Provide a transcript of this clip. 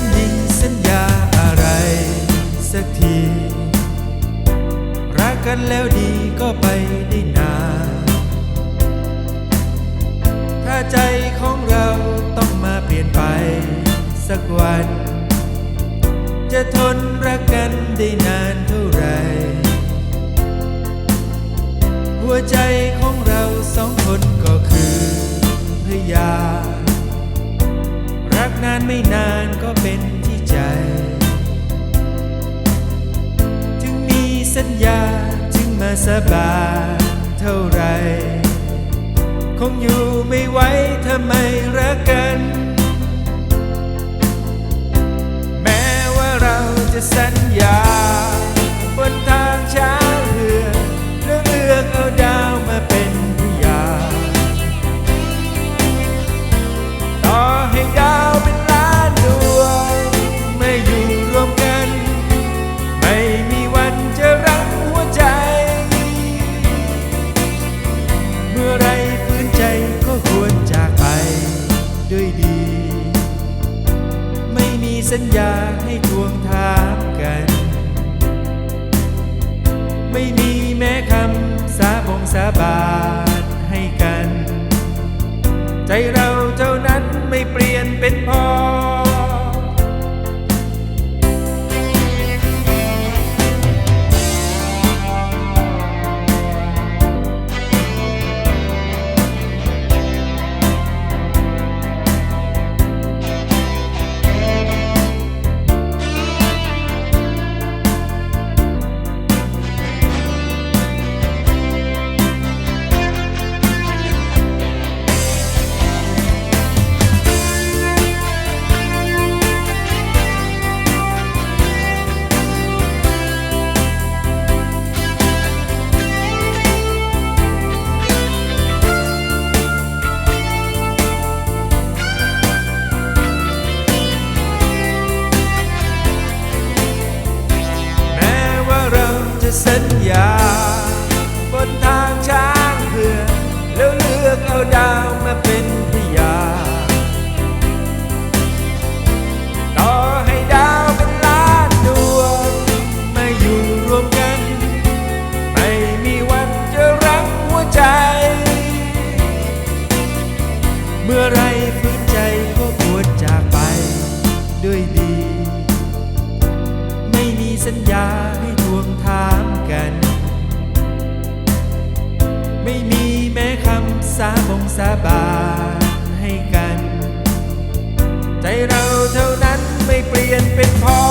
ญญิงสัญญาอะไร สักที รักกันแล้วดีก็ไปได้นานถ้าใจของเราต้องมาเปลี่ยนไปสักวัน จะทนรักกันได้นานเท่าไรหัวใจของเราสองคนก็คือพยา ไม่นานก็เป็นที่ใจ ถึงมีสัญญาจึงมาสบายเท่าไร คงอยู่ไม่ไหวถ้าไม่รักกัน แม้ว่าเราจะสัญญา สัญญาให้ทวงถามกัน ไม่มีแม้คำสาบงสาบานให้กัน ใจเราเจ้านั้นไม่เปลี่ยนเป็นพอ สัญญา บนทางช้างเผือกแล้วเลือกเอาดาวมาเป็นพยานต่อให้ดาวเป็นล้านดวงมาอยู่รวมกัน ไม่มีวันจะรักหัวใจ เมื่อไรฟื้นใจก็ควรจากไปด้วยดี ไม่มีสัญญา สาบงสาบานให้กัน ใจเราเท่านั้นไม่เปลี่ยนเป็นพอ